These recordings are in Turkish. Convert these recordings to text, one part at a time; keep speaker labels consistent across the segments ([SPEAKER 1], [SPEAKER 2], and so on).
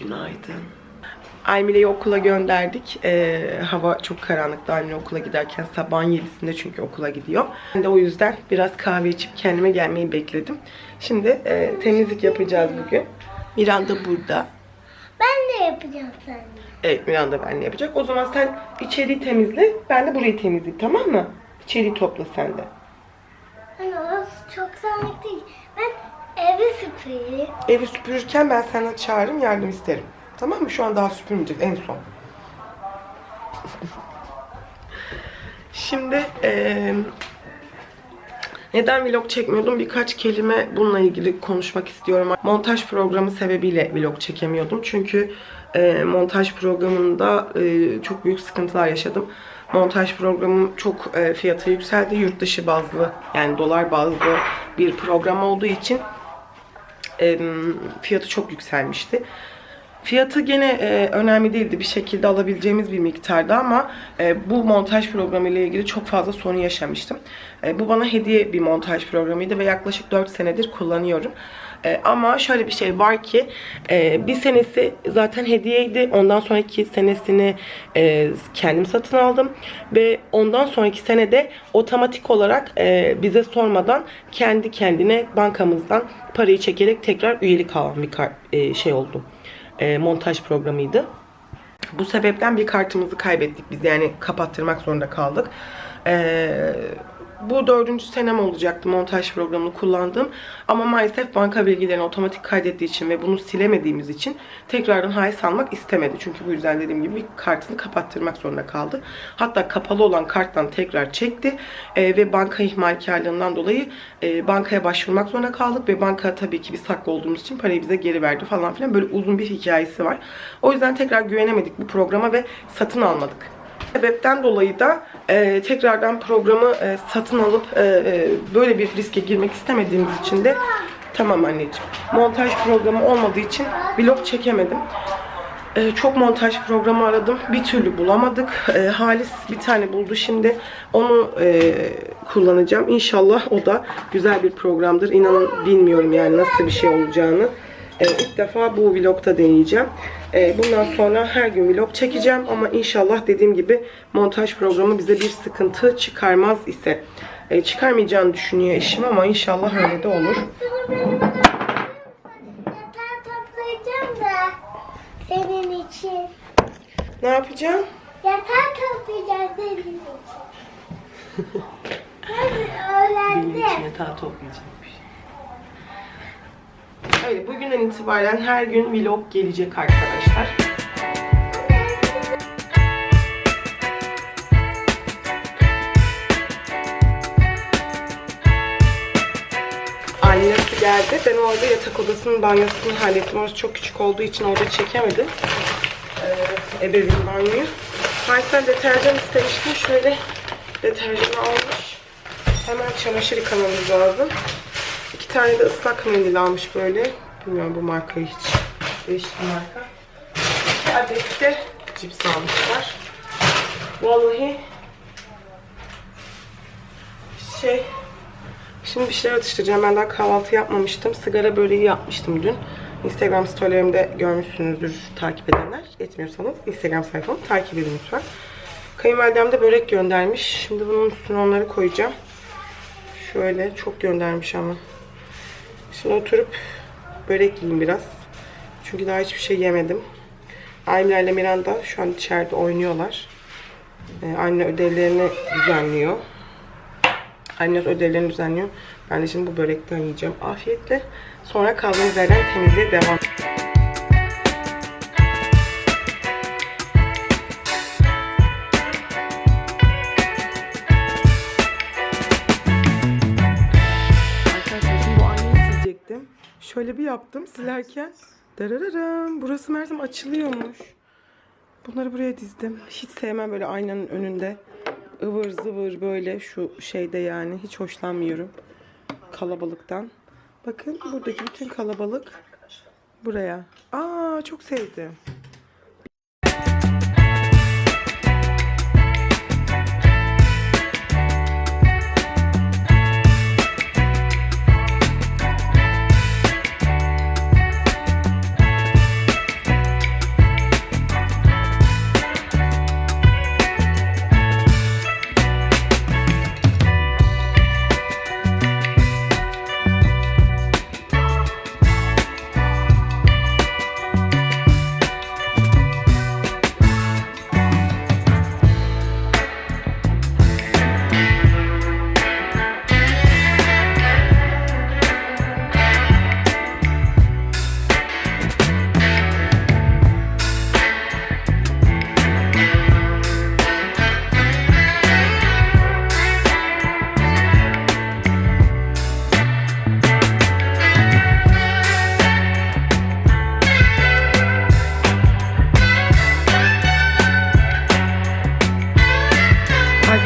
[SPEAKER 1] Günaydın. Almile'yi okula gönderdik. Ee, hava çok karanlıktı Almile okula giderken. Sabahın 7'sinde çünkü okula gidiyor. Ben de o yüzden biraz kahve içip kendime gelmeyi bekledim. Şimdi e, temizlik yapacağız bugün. Miranda burada.
[SPEAKER 2] Ben de yapacağım seninle.
[SPEAKER 1] Evet Miranda benle yapacak. O zaman sen içeriği temizle. Ben de burayı temizleyeyim tamam mı? İçeriği topla sen de.
[SPEAKER 2] Hani orası çok dağınık değil. Ben evi süpüreyim.
[SPEAKER 1] Evi süpürürken ben senden çağırırım yardım isterim. Tamam mı? Şu an daha süpürmeyeceğiz en son. Şimdi eee, neden vlog çekmiyordum? Birkaç kelime bununla ilgili konuşmak istiyorum. Montaj programı sebebiyle vlog çekemiyordum. Çünkü eee, montaj programında eee, çok büyük sıkıntılar yaşadım. Montaj programım çok eee, fiyatı yükseldi. Yurt dışı bazlı yani dolar bazlı bir program olduğu için e, fiyatı çok yükselmişti. Fiyatı gene e, önemli değildi. Bir şekilde alabileceğimiz bir miktarda ama e, bu montaj programı ile ilgili çok fazla sorun yaşamıştım. E, bu bana hediye bir montaj programıydı ve yaklaşık 4 senedir kullanıyorum. E, ama şöyle bir şey var ki e, bir senesi zaten hediyeydi. Ondan sonraki senesini e, kendim satın aldım ve ondan sonraki senede otomatik olarak e, bize sormadan kendi kendine bankamızdan parayı çekerek tekrar üyelik alan bir kar- e, şey oldu. E, montaj programıydı. Bu sebepten bir kartımızı kaybettik biz yani kapattırmak zorunda kaldık. Ee, bu dördüncü senem olacaktı montaj programını kullandığım. Ama maalesef banka bilgilerini otomatik kaydettiği için ve bunu silemediğimiz için tekrardan hais almak istemedi. Çünkü bu yüzden dediğim gibi kartını kapattırmak zorunda kaldı. Hatta kapalı olan karttan tekrar çekti Ee, ve banka ihmalkarlığından dolayı e, bankaya başvurmak zorunda kaldık ve banka tabii ki biz haklı olduğumuz için parayı bize geri verdi falan filan. Böyle uzun bir hikayesi var. O yüzden tekrar güvenemedik bu programa ve satın almadık sebepten dolayı da e, tekrardan programı e, satın alıp e, e, böyle bir riske girmek istemediğimiz için de tamam anneciğim. Montaj programı olmadığı için vlog çekemedim. E, çok montaj programı aradım. Bir türlü bulamadık. E, Halis bir tane buldu şimdi. Onu e, kullanacağım. İnşallah o da güzel bir programdır. İnanın bilmiyorum yani nasıl bir şey olacağını. E, ilk defa bu vlogta deneyeceğim. E, bundan sonra her gün vlog çekeceğim ama inşallah dediğim gibi montaj programı bize bir sıkıntı çıkarmaz ise e, çıkarmayacağını düşünüyor eşim ama inşallah öyle de olur.
[SPEAKER 2] Yatağı toplayacağım da senin için.
[SPEAKER 1] Ne yapacağım?
[SPEAKER 2] Yatağı toplayacağım senin için. Ben
[SPEAKER 1] Benim
[SPEAKER 2] öğrendim.
[SPEAKER 1] için yatağı toplayacakmış. Öyle bugünden itibaren her gün vlog gelecek arkadaşlar. Annesi geldi. Ben orada yatak odasının banyosunu hallettim. Orası çok küçük olduğu için orada çekemedim. Ee, ebeveyn banyoyu. Haysel deterjan istemiştim. Şöyle deterjanı almış. Hemen çamaşır yıkamamız lazım. İki tane de ıslak mendil almış böyle. Bilmiyorum bu markayı hiç. Değişik marka. İki adet de cips almışlar. Vallahi şey Şimdi bir şeyler atıştıracağım. Ben daha kahvaltı yapmamıştım. Sigara böreği yapmıştım dün. Instagram storylerimde görmüşsünüzdür takip edenler. Etmiyorsanız Instagram sayfamı takip edin lütfen. Kayınvalidem de börek göndermiş. Şimdi bunun üstüne onları koyacağım. Şöyle çok göndermiş ama. Şimdi oturup börek yiyeyim biraz. Çünkü daha hiçbir şey yemedim. Aymila ile Miranda şu an içeride oynuyorlar. Ee, anne ödevlerini düzenliyor. Anne ödevlerini düzenliyor. Ben de şimdi bu börekten yiyeceğim afiyetle. Sonra kaldığımız yerden temizliğe devam. Arkadaşlar Şöyle bir yaptım silerken. Darararım. Burası meğersem açılıyormuş. Bunları buraya dizdim. Hiç sevmem böyle aynanın önünde. ıvır zıvır böyle şu şeyde yani. Hiç hoşlanmıyorum. Kalabalıktan. Bakın buradaki bütün kalabalık buraya. Aa çok sevdim.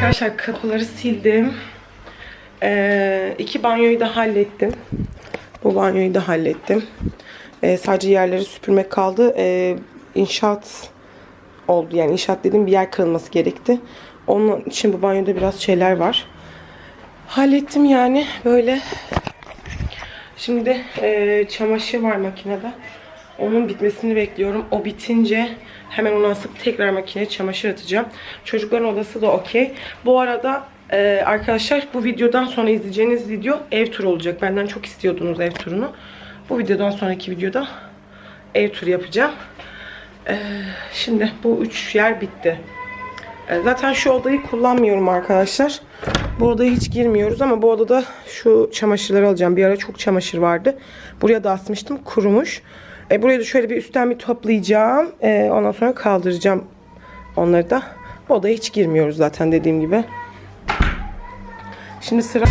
[SPEAKER 1] Arkadaşlar kapıları sildim. Ee, iki banyoyu da hallettim. Bu banyoyu da hallettim. Ee, sadece yerleri süpürmek kaldı. Ee, inşaat oldu. Yani inşaat dediğim bir yer kırılması gerekti. Onun için bu banyoda biraz şeyler var. Hallettim yani böyle. Şimdi e, çamaşır var makinede. Onun bitmesini bekliyorum. O bitince hemen onu asıp tekrar makineye çamaşır atacağım. Çocukların odası da okey. Bu arada e, arkadaşlar bu videodan sonra izleyeceğiniz video ev turu olacak. Benden çok istiyordunuz ev turunu. Bu videodan sonraki videoda ev turu yapacağım. E, şimdi bu üç yer bitti. E, Zaten şu odayı kullanmıyorum arkadaşlar. Bu odaya hiç girmiyoruz ama bu odada şu çamaşırları alacağım. Bir ara çok çamaşır vardı. Buraya da asmıştım. Kurumuş. E, burayı da şöyle bir üstten bir toplayacağım. E, ondan sonra kaldıracağım onları da. Bu odaya hiç girmiyoruz zaten dediğim gibi. Şimdi sıra...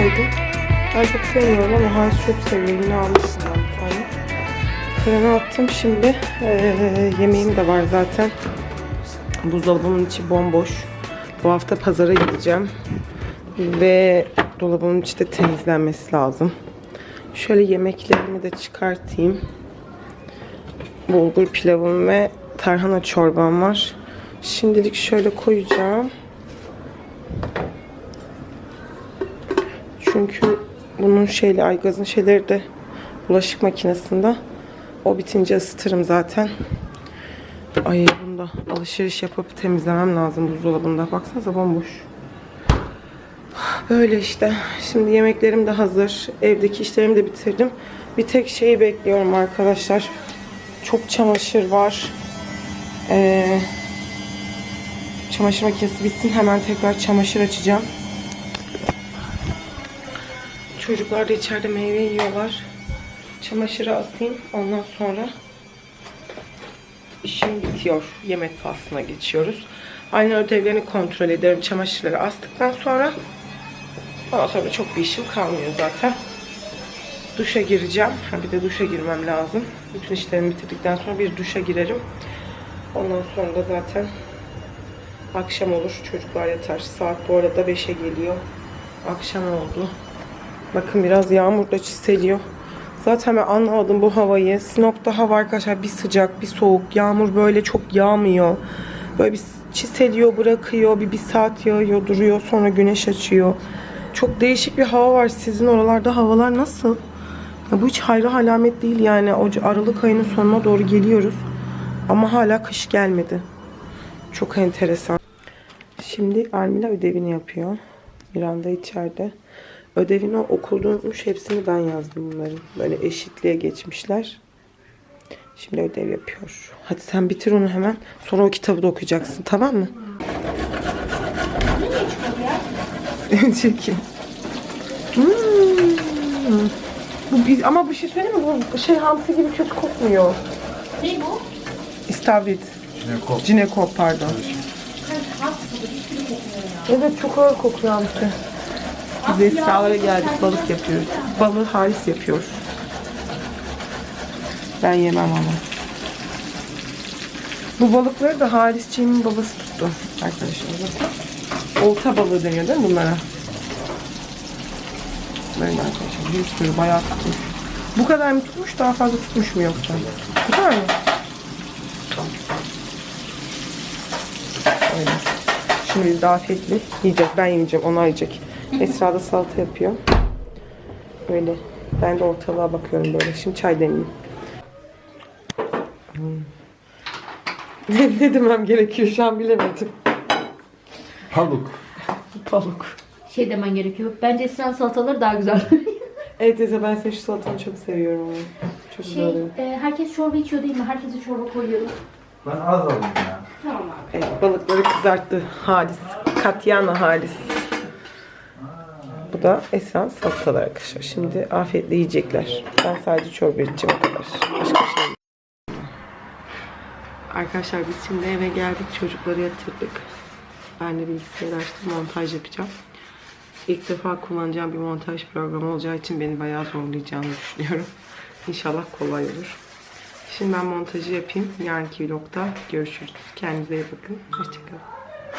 [SPEAKER 1] koydum. Ben çok sevmiyorum ama Hans çok seviyor. Yine almıştım ben bir tane. Fırına attım şimdi. Ee, yemeğim de var zaten. Buzdolabımın içi bomboş. Bu hafta pazara gideceğim. Ve dolabımın içi de temizlenmesi lazım. Şöyle yemeklerimi de çıkartayım. Bulgur pilavım ve tarhana çorbam var. Şimdilik şöyle koyacağım. Çünkü bunun şeyli aygazın şeyleri de bulaşık makinesinde. O bitince ısıtırım zaten. Ay bunda alışveriş yapıp temizlemem lazım buzdolabında. Baksanıza bomboş. Böyle işte. Şimdi yemeklerim de hazır. Evdeki işlerimi de bitirdim. Bir tek şeyi bekliyorum arkadaşlar. Çok çamaşır var. Ee, çamaşır makinesi bitsin. Hemen tekrar çamaşır açacağım. Çocuklar da içeride meyve yiyorlar. Çamaşırı asayım. Ondan sonra işim bitiyor. Yemek faslına geçiyoruz. Aynı ödevlerini kontrol ederim. Çamaşırları astıktan sonra ondan sonra çok bir işim kalmıyor zaten. Duşa gireceğim. Ha, bir de duşa girmem lazım. Bütün işlerimi bitirdikten sonra bir duşa girerim. Ondan sonra da zaten akşam olur. Çocuklar yatar. Saat bu arada 5'e geliyor. Akşam oldu. Bakın biraz yağmur da çiseliyor. Zaten ben anlamadım bu havayı. Sinop'ta hava arkadaşlar bir sıcak bir soğuk. Yağmur böyle çok yağmıyor. Böyle bir çiseliyor bırakıyor. Bir, bir saat yağıyor duruyor. Sonra güneş açıyor. Çok değişik bir hava var. Sizin oralarda havalar nasıl? Ya bu hiç hayra alamet değil yani. Aralık ayının sonuna doğru geliyoruz. Ama hala kış gelmedi. Çok enteresan. Şimdi Armila ödevini yapıyor. Miranda içeride. Ödevini okulda unutmuş. Hepsini ben yazdım bunların. Böyle eşitliğe geçmişler. Şimdi ödev yapıyor. Hadi sen bitir onu hemen. Sonra o kitabı da okuyacaksın. Tamam mı? Çekin. Hmm. Bu bir, ama bir şey söyleyeyim mi? Bu şey hamsi gibi kötü kokmuyor.
[SPEAKER 2] Ne bu?
[SPEAKER 1] İstavrit. Cinekop pardon. Evet çok ağır kokuyor hamsi. Esra'lara geldik balık yapıyoruz. Balığı Halis yapıyor. Ben yemem ama. Bu balıkları da Halisciğimin babası tuttu arkadaşlar. Olta balığı deniyor değil mi bunlara? Böyle arkadaşlar bir sürü bayağı tutmuş. Bu kadar mı tutmuş daha fazla tutmuş mu yoksa? Bu kadar mı? Öyle. Şimdi biz de afiyetle yiyeceğiz. Ben yemeyeceğim, onlar yiyecek. Esra da salata yapıyor. Öyle. Ben de ortalığa bakıyorum böyle. Şimdi çay demleyeyim. Hmm. Ne, demem gerekiyor şu an bilemedim.
[SPEAKER 3] Haluk.
[SPEAKER 1] Balık.
[SPEAKER 4] Şey demen gerekiyor. Bence Esra'nın salataları daha güzel.
[SPEAKER 1] Evet teyze ben senin şu salatanı çok seviyorum. Çok güzel
[SPEAKER 4] şey,
[SPEAKER 1] oluyor.
[SPEAKER 4] e, herkes çorba içiyor değil mi? Herkese çorba koyuyoruz.
[SPEAKER 3] Ben az alayım ya.
[SPEAKER 4] Tamam abi.
[SPEAKER 1] Evet, balıkları kızarttı Halis. Katyana Halis. Da Esra'nın salataları arkadaşlar. Şimdi afiyetle yiyecekler. Ben sadece çorba içeceğim o kadar. Başka şey. Arkadaşlar biz şimdi eve geldik. Çocukları yatırdık. Ben de bilgisayarı açtım. Montaj yapacağım. İlk defa kullanacağım bir montaj programı olacağı için beni bayağı zorlayacağını düşünüyorum. İnşallah kolay olur. Şimdi ben montajı yapayım. Yarınki vlogda görüşürüz. Kendinize iyi bakın. Hoşçakalın.